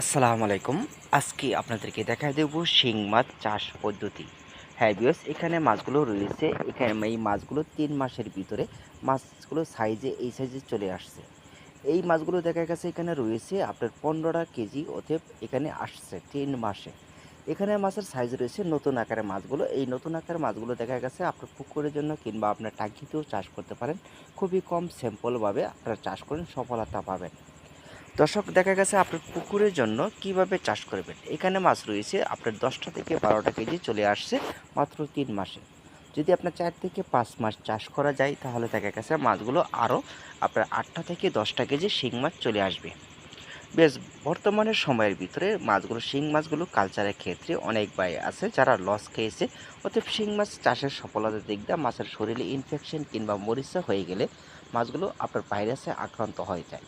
আসসালামু আলাইকুম। আজকে আপনাদেরকে দেখা দেব শিং মাছ চাষ পদ্ধতি। হ্যাঁ বিয়স এখানে মাছগুলো রয়েছে। এখানে এই মাছগুলো তিন মাসের ভিতরে মাছগুলো সাইজে এই সাইজে চলে আসছে। এই মাছগুলো দেখা গেছে এখানে রয়েছে আপনার পনেরোটা কেজি অতএব এখানে আসছে তিন মাসে। এখানে মাছের সাইজ রয়েছে নতুন আকারের মাছগুলো। এই নতুন আকারের মাছগুলো দেখা গেছে আপনার পুকুরের জন্য কিংবা আপনার টাঙ্কিতেও চাষ করতে পারেন। খুবই কম স্যাম্পলভাবে আপনারা চাষ করেন, সফলতা পাবেন। দর্শক, দেখা গেছে আপনার পুকুরের জন্য কীভাবে চাষ করবেন? এখানে মাছ রয়েছে, আপনার দশটা থেকে বারোটা কেজি চলে আসছে মাত্র তিন মাসে। যদি আপনার চার থেকে পাঁচ মাস চাষ করা যায়, তাহলে দেখা গেছে মাছগুলো আরও আপনার আটটা থেকে দশটা কেজি শিং মাছ চলে আসবে। বেশ, বর্তমানে সময়ের ভিতরে মাছগুলো, শিং মাছগুলো কালচারের ক্ষেত্রে অনেক ব্যয় আছে যারা লস খেয়েছে। অতএব শিং মাছ চাষের সফলতার দিক দিয়ে মাছের শরীরে ইনফেকশন কিংবা মরিচা হয়ে গেলে মাছগুলো আপনার ভাইরাসে আক্রান্ত হয়ে যায়।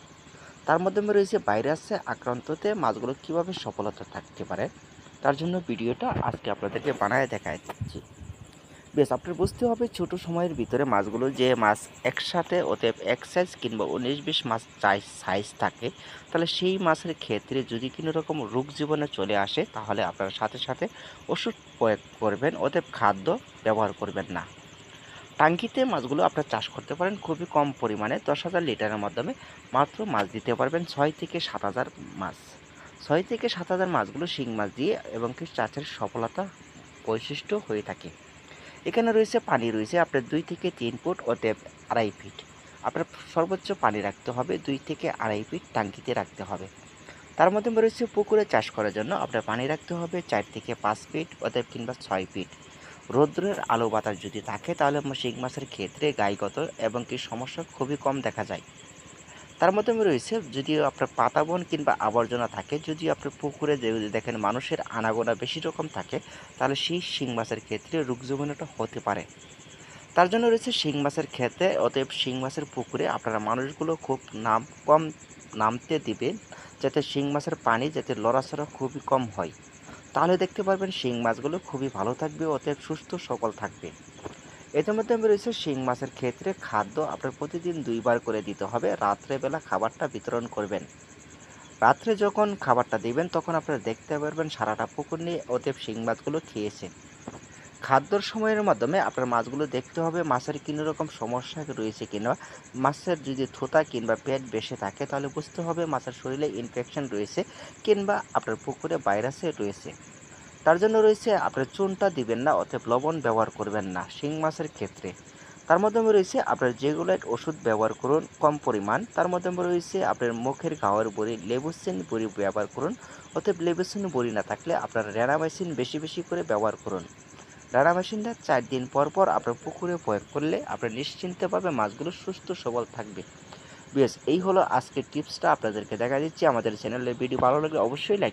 তার মাধ্যমে রয়েছে ভাইরাসে আক্রান্ততে মাছগুলো কীভাবে সফলতা থাকতে পারে, তার জন্য ভিডিওটা আজকে আপনাদেরকে বানায় দেখায় দিচ্ছি। বেশ, আপনার বুঝতে হবে ছোট সময়ের ভিতরে মাছগুলো যে মাছ একসাথে অতএব এক সাইজ কিংবা উনিশ বিশ মাছ চাই সাইজ থাকে, তাহলে সেই মাছের ক্ষেত্রে যদি কোনো রকম রোগ জীবনে চলে আসে, তাহলে আপনারা সাথে সাথে ওষুধ প্রয়োগ করবেন, অতএব খাদ্য ব্যবহার করবেন না। টাঙ্কিতে মাছগুলো আপনারা চাষ করতে পারেন খুবই কম পরিমাণে, দশ হাজার লিটারের মাধ্যমে। মাত্র মাছ দিতে পারবেন ছয় থেকে সাত হাজার মাছ। ছয় থেকে সাত হাজার মাছগুলো শিং মাছ দিয়ে এবং কি চাষের সফলতা বৈশিষ্ট্য হয়ে থাকে। এখানে রয়েছে পানি, রয়েছে আপনার দুই থেকে তিন ফুট ও দেব আড়াই ফিট। আপনার সর্বোচ্চ পানি রাখতে হবে, দুই থেকে আড়াই ফিট টাঙ্কিতে রাখতে হবে। তার মাধ্যমে রয়েছে পুকুরে চাষ করার জন্য আপনার পানি রাখতে হবে চার থেকে পাঁচ ফিট অতএব কিংবা ছয় ফিট। রৌদ্রের আলো বাতাস যদি থাকে, তাহলে শিং মাছের ক্ষেত্রে গাইগত এবং কি সমস্যা খুবই কম দেখা যায়। তার মাধ্যমে রয়েছে যদি আপনার পাতাবন কিংবা আবর্জনা থাকে যদি আপনার পুকুরে যদি দেখেন মানুষের আনাগোনা বেশি রকম থাকে, তাহলে সেই শিং মাছের ক্ষেত্রে রোগ জীবাণুটা হতে পারে। তার জন্য রয়েছে শিং মাছের ক্ষেত্রে অতএব শিং মাছের পুকুরে আপনারা মানুষগুলো খুব নাম কম নামতে দিবেন, যাতে শিং মাছের পানি, যাতে লড়াচড়া খুবই কম হয়। তাহলে দেখতে পারবেন শিং মাছগুলো খুবই ভালো থাকবে, অতএব সুস্থ সবল থাকবে। এদের মধ্যে আমি রয়েছে শিং মাছের ক্ষেত্রে খাদ্য আপনার প্রতিদিন দুইবার করে দিতে হবে, রাত্রেবেলা খাবারটা বিতরণ করবেন। রাত্রে যখন খাবারটা দিবেন, তখন আপনারা দেখতে পারবেন সারাটা পুকুর নিয়ে অতএব শিং মাছগুলো খেয়েছে খাদ্যর সময়ের মাধ্যমে আপনার মাছগুলো দেখতে হবে, মাছের কোনো রকম সমস্যা রয়েছে কিনা। মাছের যদি থোতা কিংবা পেট বেশি থাকে, তাহলে বুঝতে হবে মাছের শরীরে ইনফেকশন রয়েছে কিংবা আপনার পুকুরে ভাইরাসে রয়েছে। তার জন্য রয়েছে আপনার চুনটা দিবেন না অতএব লবণ ব্যবহার করবেন না, শিং মাছের ক্ষেত্রে। তার মাধ্যমে রয়েছে আপনার যেগুলাইট ওষুধ ব্যবহার করুন, কম পরিমাণ। তার মাধ্যমে রয়েছে আপনার মুখের ঘাওয়ার বড়ি, লেবুসিন বড়ি ব্যবহার করুন। অতএব লেবুসিন বড়ি না থাকলে আপনার র্যানামাইসিন বেশি বেশি করে ব্যবহার করুন। রানামেশিনটা চার দিন পর পর আপনার পুকুরে প্রয়োগ করলে আপনার নিশ্চিন্তভাবে মাছগুলো সুস্থ সবল থাকবে। বেশ, এই হলো আজকের টিপসটা আপনাদেরকে দেখা দিচ্ছি। আমাদের চ্যানেলের ভিডিও ভালো লাগলে অবশ্যই লাইক